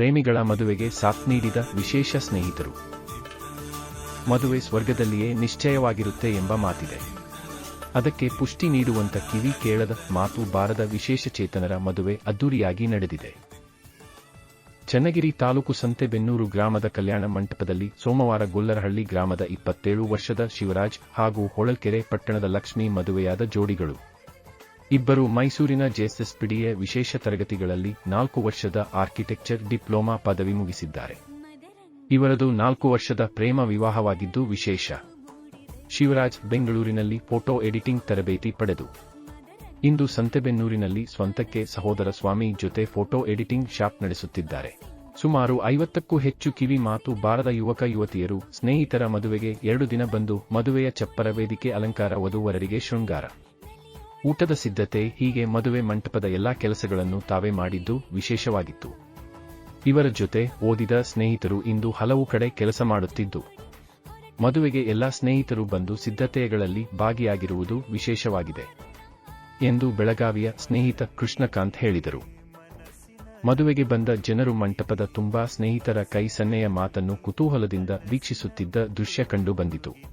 ಪ್ರೇಮಿಗಳ ಮದುವೆಗೆ ಸಾಥ್ ನೀಡಿದ ವಿಶೇಷ ಸ್ನೇಹಿತರು. ಮದುವೆ ಸ್ವರ್ಗದಲ್ಲಿಯೇ ನಿಶ್ಚಯವಾಗಿರುತ್ತೆ ಎಂಬ ಮಾತಿದೆ. ಅದಕ್ಕೆ ಪುಷ್ಟಿ ನೀಡುವಂತ ಕಿವಿ ಕೇಳದ ಮಾತು ಬಾರದ ವಿಶೇಷ ಚೇತನರ ಮದುವೆ ಅದ್ದೂರಿಯಾಗಿ ನಡೆದಿದೆ. ಚನ್ನಗಿರಿ ತಾಲೂಕು ಸಂತೆಬೆನ್ನೂರು ಗ್ರಾಮದ ಕಲ್ಯಾಣ ಮಂಟಪದಲ್ಲಿ ಸೋಮವಾರ ಗೊಲ್ಲರಹಳ್ಳಿ ಗ್ರಾಮದ ಇಪ್ಪತ್ತೇಳು ವರ್ಷದ ಶಿವರಾಜ್ ಹಾಗೂ ಹೊಳಲ್ಕೆರೆ ಪಟ್ಟಣದ ಲಕ್ಷ್ಮಿ ಮದುವೆಯಾದ ಜೋಡಿಗಳು. ಇಬ್ಬರು ಮೈಸೂರಿನ ಜೆಎಸ್ಎಸ್ ಪಿಡಿಯ ವಿಶೇಷ ತರಗತಿಗಳಲ್ಲಿ ನಾಲ್ಕು ವರ್ಷದ ಆರ್ಕಿಟೆಕ್ಚರ್ ಡಿಪ್ಲೊಮಾ ಪದವಿ ಮುಗಿಸಿದ್ದಾರೆ. ಇವರದು ನಾಲ್ಕು ವರ್ಷದ ಪ್ರೇಮ ವಿವಾಹವಾಗಿದ್ದು ವಿಶೇಷ. ಶಿವರಾಜ್ ಬೆಂಗಳೂರಿನಲ್ಲಿ ಫೋಟೋ ಎಡಿಟಿಂಗ್ ತರಬೇತಿ ಪಡೆದು. ಇಂದು ಸಂತೆಬೆನ್ನೂರಿನಲ್ಲಿ ಸ್ವಂತಕ್ಕೆ ಸಹೋದರ ಸ್ವಾಮಿ ಜೊತೆ ಫೋಟೋ ಎಡಿಟಿಂಗ್ ಶಾಪ್ ನಡೆಸುತ್ತಿದ್ದಾರೆ. ಸುಮಾರು ಐವತ್ತಕ್ಕೂ ಹೆಚ್ಚು ಕಿವಿ ಮಾತು ಬಾರದ ಯುವಕ ಯುವತಿಯರು, ಸ್ನೇಹಿತರ ಮದುವೆಗೆ ಎರಡು ದಿನ ಬಂದು ಮದುವೆಯ ಚಪ್ಪರ ವೇದಿಕೆ ಅಲಂಕಾರ ವಧುವರರಿಗೆ ಶೃಂಗಾರ. ಊಟದ ಸಿದ್ಧತೆ ಹೀಗೆ ಮದುವೆ ಮಂಟಪದ ಎಲ್ಲಾ ಕೆಲಸಗಳನ್ನು ತಾವೇ ಮಾಡಿದ್ದು ವಿಶೇಷವಾಗಿತ್ತು. ಇವರ ಜೊತೆ ಓದಿದ ಸ್ನೇಹಿತರು ಇಂದು ಹಲವು ಕಡೆ ಕೆಲಸ ಮಾಡುತ್ತಿದ್ದು, ಮದುವೆಗೆ ಎಲ್ಲಾ ಸ್ನೇಹಿತರು ಬಂದು ಸಿದ್ಧತೆಗಳಲ್ಲಿ ಭಾಗಿಯಾಗಿರುವುದು ವಿಶೇಷವಾಗಿದೆ ಎಂದು ಬೆಳಗಾವಿಯ ಸ್ನೇಹಿತ ಕೃಷ್ಣಕಾಂತ್ ಹೇಳಿದರು. ಮದುವೆಗೆ ಬಂದ ಜನರು ಮಂಟಪದ ತುಂಬಾ ಸ್ನೇಹಿತರ ಕೈ ಸನ್ನೆಯ ಮಾತನ್ನು ಕುತೂಹಲದಿಂದ ವೀಕ್ಷಿಸುತ್ತಿದ್ದ ದೃಶ್ಯ ಕಂಡು ಬಂದಿತು.